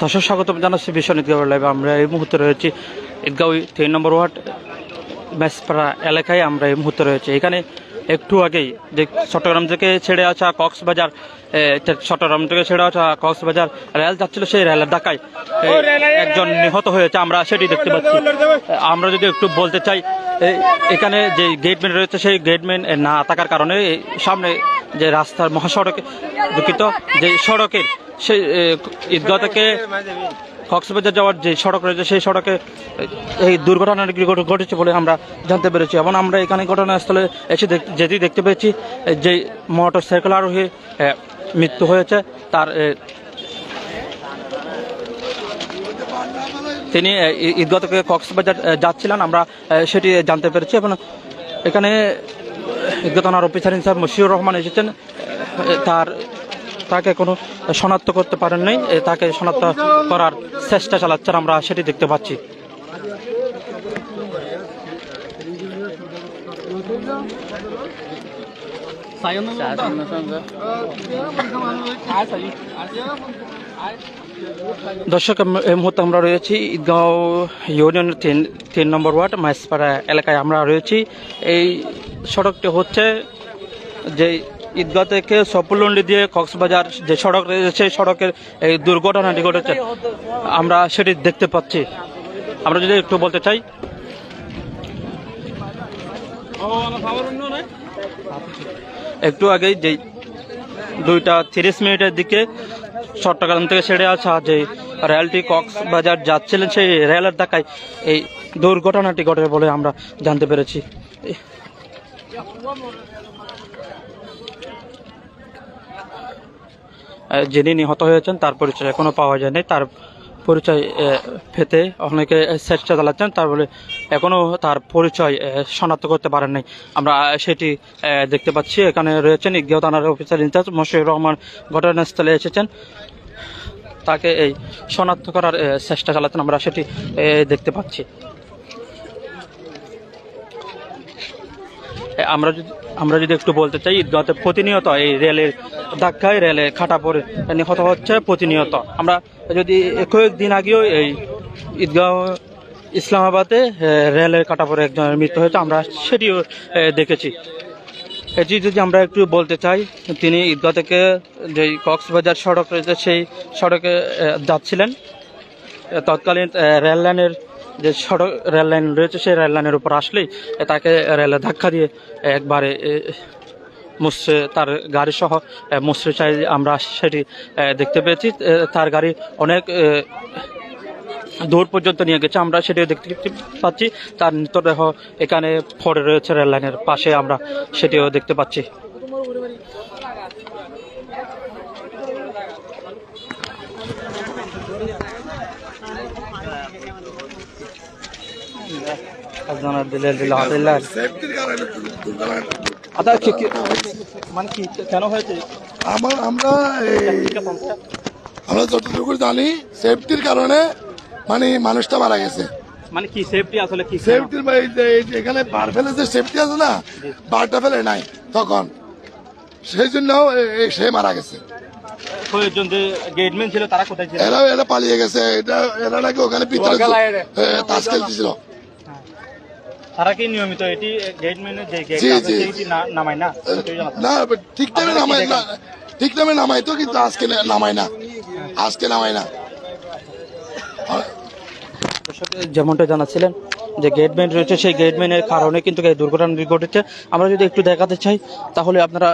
দর্শক স্বাগতম জানাচ্ছি ভীষণ ঈদগাহ লাইভে আমরা এই মুহূর্তে রয়েছি ঈদগাঁও তিন নম্বর ওয়ার্ড মেসপাড়া এলাকায় আমরা এই মুহূর্তে রয়েছি। এখানে একটু আগেই যে চট্টগ্রাম থেকে ছেড়ে আসা কক্সবাজার চট্টগ্রাম থেকে ছেড়ে আসা কক্সবাজার রেল যাচ্ছিল সেই রেলের ধাক্কায় একজন নিহত হয়েছে আমরা সেটি দেখতে পাচ্ছি। আমরা যদি একটু বলতে চাই এখানে যে গেটম্যান রয়েছে সেই গেটম্যান না থাকার কারণে সামনে যে রাস্তার মহাসড়কে দুঃখিত, যে সড়কের সেই ঈদগাহ থেকে কক্সবাজার যাওয়ার যে সড়ক রয়েছে, সেই সড়কে, এই দুর্ঘটনাটি ঘটে- ঘটেছে বলে আমরা জানতে পেরেছি। এবং আমরা এখানে ঘটনাস্থলে এসে যেতেই দেখতে পেয়েছি, যে মোটর সাইকেল আরোহী মৃত্যু হয়েছে। তার তিনি ঈদগাহ থেকে কক্সবাজার যাচ্ছিলেন। আমরা সেটি জানতে পেরেছি। এবং এখানে থানার অফিসার ইনচার্জ মশিউর রহমান এসেছেন। তার, তাকে কোনো শনাক্ত করতে পারেন নাই। তাকে শনাক্ত করার চেষ্টা চালাচ্ছেন, আমরা সেটি দেখতে পাচ্ছি। দর্শক এই মুহূর্তে আমরা রয়েছি ঈদগাঁও ইউনিয়নের তিন তিন নম্বর ওয়ার্ড, মাইসপাড়া এলাকায় আমরা রয়েছি। এই সড়কটি হচ্ছে যে ঈদগাহ থেকে সপুলন্ডি দিয়ে কক্সবাজার যে সড়ক রয়েছে, সেই সড়কের এই দুর্ঘটনাটি ঘটেছে। আমরা সেটি দেখতে পাচ্ছি। আমরা যদি একটু বলতে চাই। একটু আগেই যে দুইটা তিরিশ মিনিটের দিকে চট্টগ্রাম থেকে ছেড়ে আসা যে রেলটি কক্সবাজার যাচ্ছিলেন, সেই রেলের ধাক্কায় এই দুর্ঘটনাটি ঘটে বলে আমরা জানতে পেরেছি। যিনি নিহত হয়েছেন, তার পরিচয় এখনও পাওয়া যায়নি। তার পরিচয় পেতে অনেকে চেষ্টা চালাচ্ছেন। তার বলে এখনও তার পরিচয় শনাক্ত করতে পারেন নাই। আমরা সেটি দেখতে পাচ্ছি। এখানে রয়েছেন ইজ্ঞাও থানার অফিসার ইনচার্জ মশিউর রহমান। ঘটনাস্থলে এসেছেন। তাকে এই শনাক্ত করার চেষ্টা চালাচ্ছেন। আমরা সেটি দেখতে পাচ্ছি। আমরা যদি আমরা যদি একটু বলতে চাই ঈদগাঁতে প্রতিনিয়ত এই রেলের ধাক্কায় রেলে খাটা পড়ে নিহত হচ্ছে প্রতিনিয়ত। আমরা যদি কয়েকদিন আগেও এই ঈদগাঁও ইসলামাবাদে রেলের কাটা পড়ে একজনের মৃত্যু হয়েছে, আমরা সেটিও দেখেছি। এটি যদি আমরা একটু বলতে চাই, তিনি ঈদগাহ থেকে যে কক্সবাজার সড়ক রয়েছে, সেই সড়কে যাচ্ছিলেন। তৎকালীন রেল লাইনের যে সড়ক রেল লাইন রয়েছে, সেই রেল লাইনের উপর আসলেই তাকে রেলে ধাক্কা দিয়ে একবারে মুসরে তার গাড়ি সহ মুসরে চাই আমরা সেটি দেখতে পেয়েছি। তার গাড়ি অনেক দূর পর্যন্ত নিয়ে গেছে, আমরা সেটিও দেখতে পাচ্ছি। তার মৃতদেহ এখানে পড়ে রয়েছে রেল লাইনের পাশে, আমরা সেটিও দেখতে পাচ্ছি। খাজনার দিলে কি- মানে কি কেন হয়েছে? আমার আমরা আমরা যতটুকু জানি সেফটির কারণে মানে মানুষটা মারা গেছে। মানে কি সেফটি আসলে কি সেফটির এখানে বার ফেলে যে সেফটি আছে না বারটা ফেলে নাই তখন। সেই জন্য সে মারা গেছে। এরা এরা পালিয়ে গেছে। এটা এরা নাকি ওখানে ভিতরে এ, তাস খেলতেছিল। তারা কি নিয়মিত এটি গেটম্যানের যে গেট আছে জি। নামায় না। না ঠিক টাইমে নামাই না ঠিক টাইমে নামায় তো কিন্তু আজকে নামায় না। আজকে নামাই না। যেমনটা জানাচ্ছিলেন যে গেটম্যান রয়েছে সেই গেটম্যানের কারণে কিন্তু এই দুর্ঘটনাটি ঘটেছে। আমরা যদি একটু দেখাতে চাই তাহলে আপনারা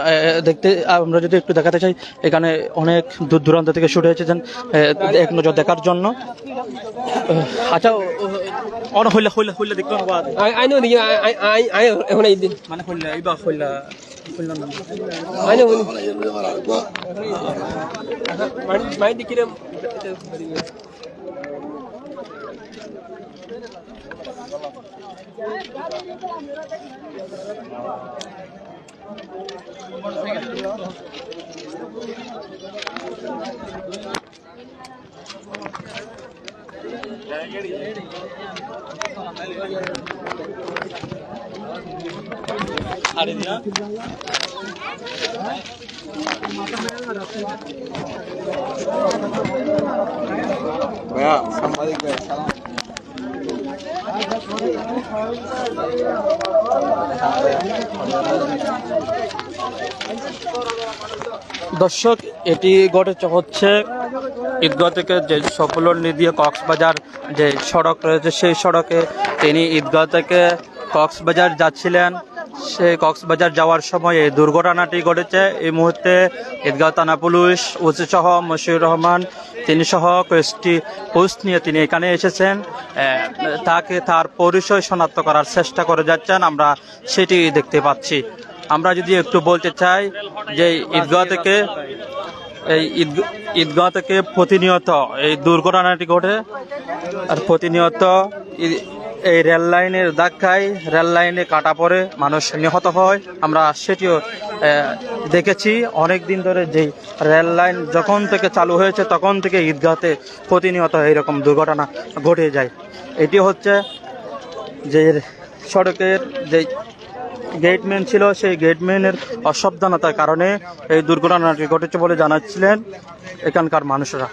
দেখতে আমরা যদি একটু দেখাতে চাই এখানে অনেক দূর দূরান্ত থেকে শুরু এসেছেন এক নজর দেখার জন্য। আচ্ছা অন হইলা হইলা হইলা did মানে হইলা এইবার হইলা হইলা না। I know when my my dikiram ছাড়ি দিয়া দর্শক, এটি ঘটেছে হচ্ছে ঈদগাহ থেকে যে সফল দিয়ে কক্সবাজার যে সড়ক রয়েছে, সেই সড়কে তিনি ঈদগাহ থেকে কক্সবাজার যাচ্ছিলেন। সেই কক্সবাজার যাওয়ার সময় এই দুর্ঘটনাটি ঘটেছে। এই মুহূর্তে ঈদগাঁও থানা পুলিশ, ওসি সহ মশিউর রহমান, তিনি সহ কয়েকটি পোস্ট নিয়ে তিনি এখানে এসেছেন। তাকে তার পরিচয় শনাক্ত করার চেষ্টা করে যাচ্ছেন, আমরা সেটি দেখতে পাচ্ছি। আমরা যদি একটু বলতে চাই যে ঈদগাহ থেকে, এই ঈদ- ঈদগাহ থেকে প্রতিনিয়ত এই দুর্ঘটনাটি ঘটে। আর প্রতিনিয়ত এই রেল লাইনের ধাক্কায় রেল লাইনে কাটা পড়ে মানুষ নিহত হয়। আমরা সেটিও দেখেছি। অনেক দিন ধরে যেই রেল লাইন যখন থেকে চালু হয়েছে, তখন থেকে ঈদগাহতে প্রতিনিয়ত এইরকম দুর্ঘটনা ঘটে যায়। এটি হচ্ছে যে সড়কের যে গেটম্যান ছিল, সেই গেটম্যানের অসাবধানতার কারণে এই দুর্ঘটনাটি ঘটেছে বলে জানাচ্ছিলেন এখানকার মানুষরা।